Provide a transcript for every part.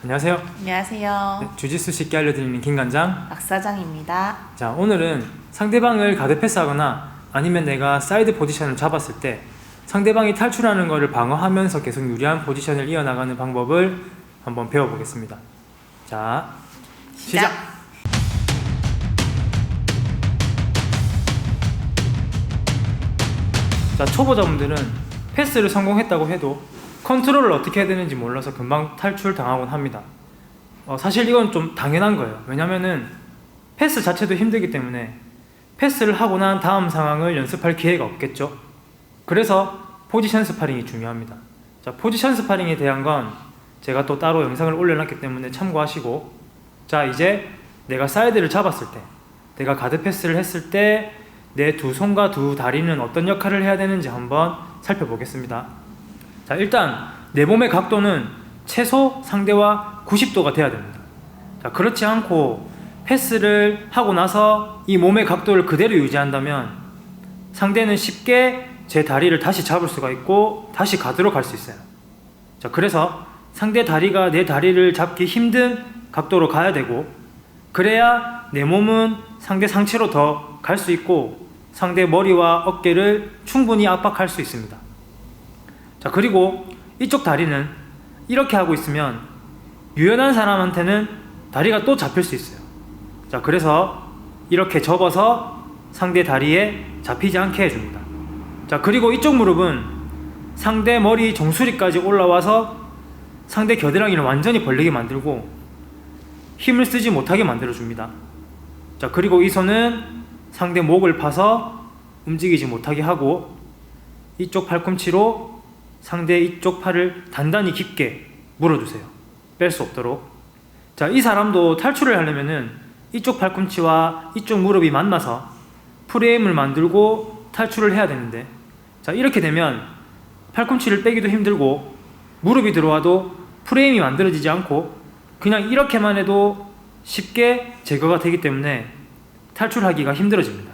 안녕하세요. 안녕하세요. 네, 주짓수 쉽게 알려드리는 김관장. 박 사장입니다. 자, 오늘은 상대방을 가드 패스하거나 아니면 내가 사이드 포지션을 잡았을 때 상대방이 탈출하는 것을 방어하면서 계속 유리한 포지션을 이어나가는 방법을 한번 배워보겠습니다. 자, 시작! 자, 초보자분들은 패스를 성공했다고 해도 컨트롤을 어떻게 해야 되는지 몰라서 금방 탈출 당하곤 합니다. 어, 사실 이건 좀 당연한 거예요. 왜냐면은 패스 자체도 힘들기 때문에 패스를 하고 난 다음 상황을 연습할 기회가 없겠죠. 그래서 포지션 스파링이 중요합니다. 자, 포지션 스파링에 대한 건 제가 또 따로 영상을 올려놨기 때문에 참고하시고 자, 이제 내가 사이드를 잡았을 때 내가 가드 패스를 했을 때 내 두 손과 두 다리는 어떤 역할을 해야 되는지 한번 살펴보겠습니다. 자, 일단 내 몸의 각도는 최소 상대와 90도가 돼야 됩니다. 자, 그렇지 않고 패스를 하고 나서 이 몸의 각도를 그대로 유지한다면 상대는 쉽게 제 다리를 다시 잡을 수가 있고 다시 가드로 갈 수 있어요. 자, 그래서 상대 다리가 내 다리를 잡기 힘든 각도로 가야 되고 그래야 내 몸은 상대 상체로 더 갈 수 있고 상대 머리와 어깨를 충분히 압박할 수 있습니다. 자, 그리고 이쪽 다리는 이렇게 하고 있으면 유연한 사람한테는 다리가 또 잡힐 수 있어요. 자, 그래서 이렇게 접어서 상대 다리에 잡히지 않게 해줍니다. 자, 그리고 이쪽 무릎은 상대 머리 정수리까지 올라와서 상대 겨드랑이를 완전히 벌리게 만들고 힘을 쓰지 못하게 만들어줍니다. 자, 그리고 이 손은 상대 목을 파서 움직이지 못하게 하고 이쪽 팔꿈치로 상대 이쪽 팔을 단단히 깊게 물어주세요. 뺄 수 없도록. 자, 이 사람도 탈출을 하려면은 이쪽 팔꿈치와 이쪽 무릎이 만나서 프레임을 만들고 탈출을 해야 되는데, 자, 이렇게 되면 팔꿈치를 빼기도 힘들고 무릎이 들어와도 프레임이 만들어지지 않고 그냥 이렇게만 해도 쉽게 제거가 되기 때문에 탈출하기가 힘들어집니다.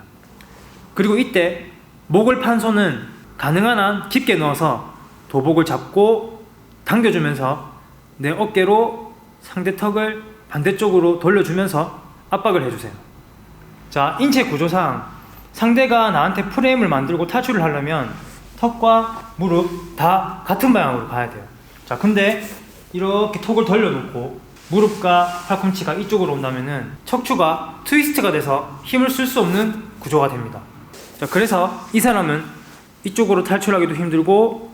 그리고 이때 목을 판 손은 가능한 한 깊게 넣어서 도복을 잡고 당겨주면서 내 어깨로 상대 턱을 반대쪽으로 돌려주면서 압박을 해주세요. 자, 인체 구조상 상대가 나한테 프레임을 만들고 탈출을 하려면 턱과 무릎 다 같은 방향으로 가야 돼요. 자, 근데 이렇게 턱을 돌려놓고 무릎과 팔꿈치가 이쪽으로 온다면은 척추가 트위스트가 돼서 힘을 쓸 수 없는 구조가 됩니다. 자, 그래서 이 사람은 이쪽으로 탈출하기도 힘들고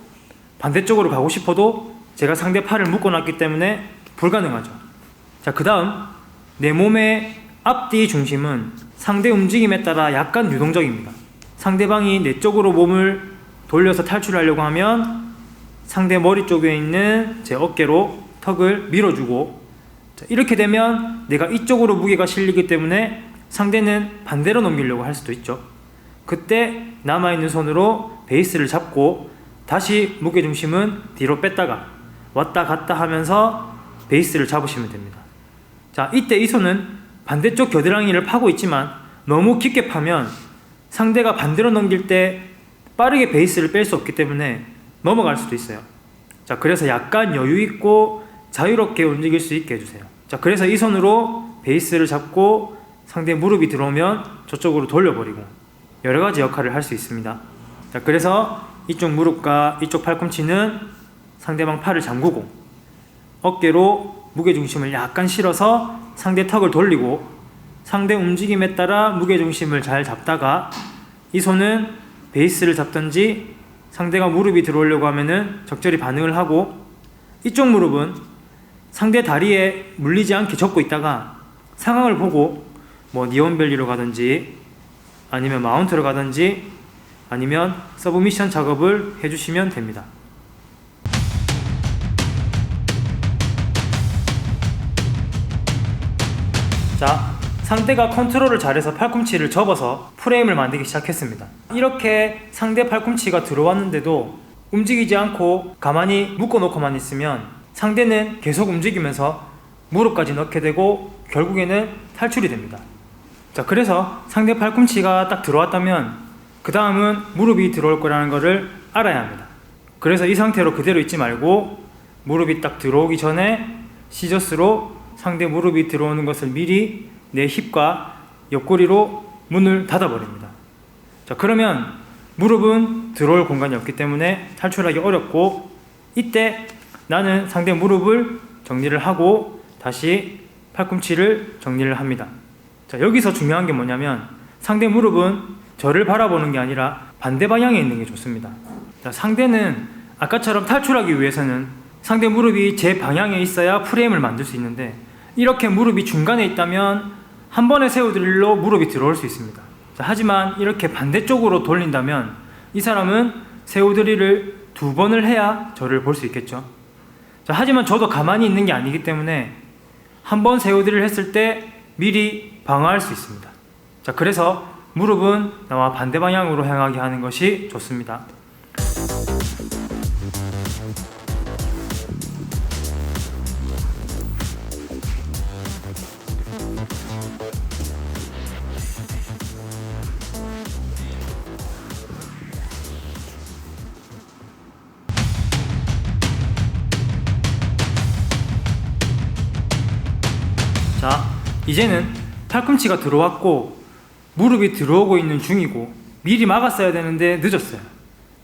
반대쪽으로 가고 싶어도 제가 상대 팔을 묶어놨기 때문에 불가능하죠. 자, 그 다음 내 몸의 앞뒤 중심은 상대 움직임에 따라 약간 유동적입니다. 상대방이 내 쪽으로 몸을 돌려서 탈출하려고 하면 상대 머리 쪽에 있는 제 어깨로 턱을 밀어주고 자, 이렇게 되면 내가 이쪽으로 무게가 실리기 때문에 상대는 반대로 넘기려고 할 수도 있죠. 그때 남아있는 손으로 베이스를 잡고 다시 무게중심은 뒤로 뺐다가 왔다 갔다 하면서 베이스를 잡으시면 됩니다. 자, 이때 이 손은 반대쪽 겨드랑이를 파고 있지만 너무 깊게 파면 상대가 반대로 넘길 때 빠르게 베이스를 뺄 수 없기 때문에 넘어갈 수도 있어요. 자, 그래서 약간 여유 있고 자유롭게 움직일 수 있게 해주세요. 자, 그래서 이 손으로 베이스를 잡고 상대 무릎이 들어오면 저쪽으로 돌려버리고 여러 가지 역할을 할 수 있습니다. 자, 그래서 이쪽 무릎과 이쪽 팔꿈치는 상대방 팔을 잠그고 어깨로 무게중심을 약간 실어서 상대 턱을 돌리고 상대 움직임에 따라 무게중심을 잘 잡다가 이 손은 베이스를 잡든지 상대가 무릎이 들어오려고 하면은 적절히 반응을 하고 이쪽 무릎은 상대 다리에 물리지 않게 접고 있다가 상황을 보고 뭐 니온벨리로 가든지 아니면 마운트로 가든지 아니면 서브미션 작업을 해주시면 됩니다. 자, 상대가 컨트롤을 잘해서 팔꿈치를 접어서 프레임을 만들기 시작했습니다. 이렇게 상대 팔꿈치가 들어왔는데도 움직이지 않고 가만히 묶어놓고만 있으면 상대는 계속 움직이면서 무릎까지 넣게 되고 결국에는 탈출이 됩니다. 자, 그래서 상대 팔꿈치가 딱 들어왔다면 그 다음은 무릎이 들어올 거라는 것을 알아야 합니다. 그래서 이 상태로 그대로 있지 말고 무릎이 딱 들어오기 전에 시저스로 상대 무릎이 들어오는 것을 미리 내 힙과 옆구리로 문을 닫아버립니다. 자, 그러면 무릎은 들어올 공간이 없기 때문에 탈출하기 어렵고 이때 나는 상대 무릎을 정리를 하고 다시 팔꿈치를 정리를 합니다. 자, 여기서 중요한 게 뭐냐면 상대 무릎은 저를 바라보는 게 아니라 반대 방향에 있는 게 좋습니다. 자, 상대는 아까처럼 탈출하기 위해서는 상대 무릎이 제 방향에 있어야 프레임을 만들 수 있는데 이렇게 무릎이 중간에 있다면 한 번에 세우드릴로 무릎이 들어올 수 있습니다. 자, 하지만 이렇게 반대쪽으로 돌린다면 이 사람은 세우드릴을 두 번을 해야 저를 볼 수 있겠죠. 자, 하지만 저도 가만히 있는 게 아니기 때문에 한 번 세우드릴 했을 때 미리 방어할 수 있습니다. 자, 그래서 무릎은 나와 반대 방향으로 향하게 하는 것이 좋습니다. 자, 이제는 팔꿈치가 들어왔고 무릎이 들어오고 있는 중이고 미리 막았어야 되는데 늦었어요.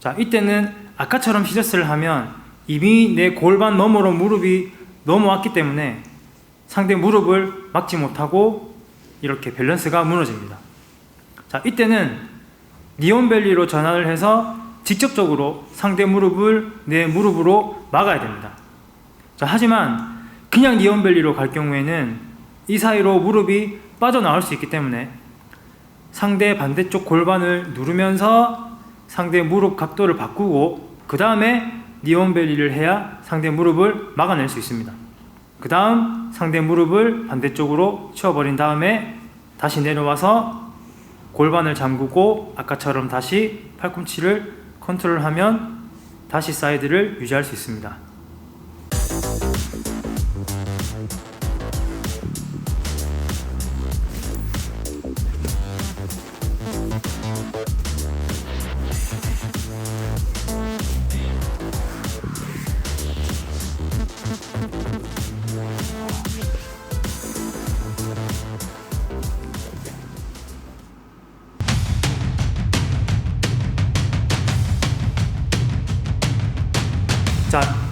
자, 이때는 아까처럼 시저스를 하면 이미 내 골반 너머로 무릎이 넘어왔기 때문에 상대 무릎을 막지 못하고 이렇게 밸런스가 무너집니다. 자, 이때는 니온벨리로 전환을 해서 직접적으로 상대 무릎을 내 무릎으로 막아야 됩니다. 자, 하지만 그냥 니온벨리로 갈 경우에는 이 사이로 무릎이 빠져나올 수 있기 때문에 상대 반대쪽 골반을 누르면서 상대 무릎 각도를 바꾸고 그 다음에 니온벨리를 해야 상대 무릎을 막아낼 수 있습니다. 그 다음 상대 무릎을 반대쪽으로 치워버린 다음에 다시 내려와서 골반을 잠그고 아까처럼 다시 팔꿈치를 컨트롤하면 다시 사이드를 유지할 수 있습니다.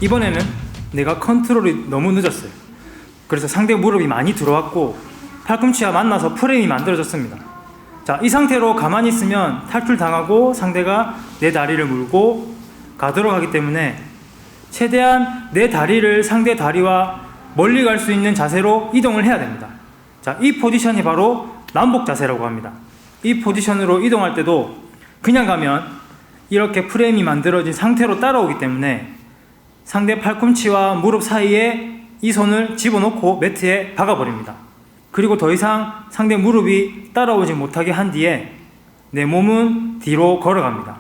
이번에는 내가 컨트롤이 너무 늦었어요. 그래서 상대 무릎이 많이 들어왔고 팔꿈치와 만나서 프레임이 만들어졌습니다. 자, 이 상태로 가만히 있으면 탈출 당하고 상대가 내 다리를 물고 가도록 하기 때문에 최대한 내 다리를 상대 다리와 멀리 갈 수 있는 자세로 이동을 해야 됩니다. 자, 이 포지션이 바로 남복 자세라고 합니다. 이 포지션으로 이동할 때도 그냥 가면 이렇게 프레임이 만들어진 상태로 따라오기 때문에 상대 팔꿈치와 무릎 사이에 이 손을 집어넣고 매트에 박아버립니다. 그리고 더 이상 상대 무릎이 따라오지 못하게 한 뒤에 내 몸은 뒤로 걸어갑니다.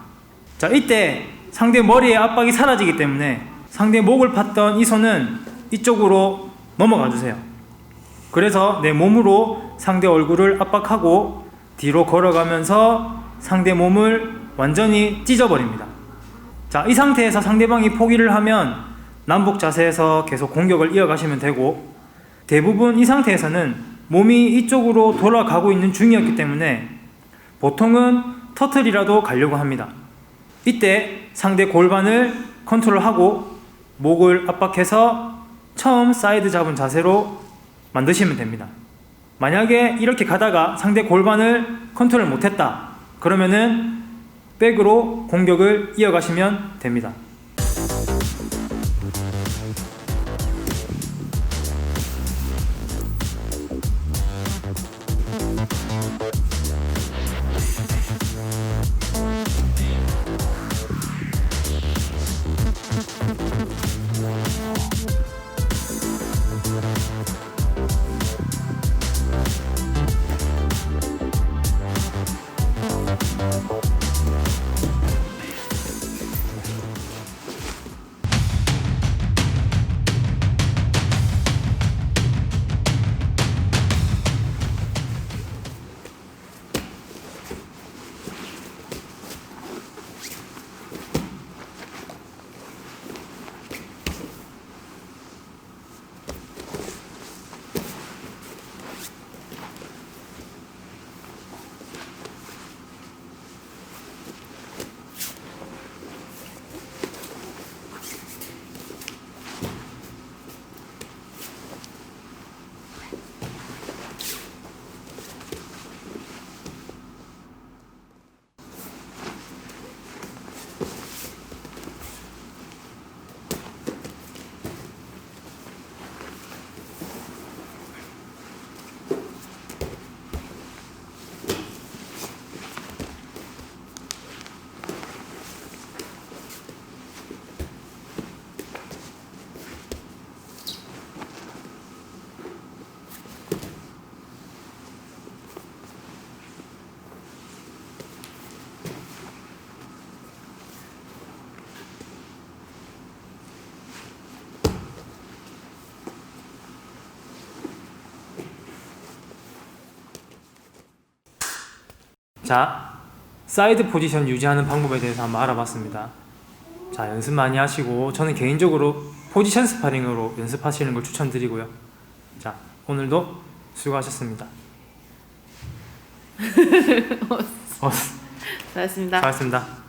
자, 이때 상대 머리의 압박이 사라지기 때문에 상대 목을 팠던 이 손은 이쪽으로 넘어가 주세요. 그래서 내 몸으로 상대 얼굴을 압박하고 뒤로 걸어가면서 상대 몸을 완전히 찢어버립니다. 자, 이 상태에서 상대방이 포기를 하면 남북 자세에서 계속 공격을 이어가시면 되고 대부분 이 상태에서는 몸이 이쪽으로 돌아가고 있는 중이었기 때문에 보통은 터틀이라도 가려고 합니다. 이때 상대 골반을 컨트롤하고 목을 압박해서 처음 사이드 잡은 자세로 만드시면 됩니다. 만약에 이렇게 가다가 상대 골반을 컨트롤 못했다. 그러면은 백으로 공격을 이어가시면 됩니다. 자, 사이드 포지션 유지하는 방법에 대해서 한번 알아봤습니다. 자, 연습 많이 하시고 저는 개인적으로 포지션 스파링으로 연습하시는 걸 추천드리고요. 자, 오늘도 수고하셨습니다. 어, 잘했습니다. 수고하셨습니다.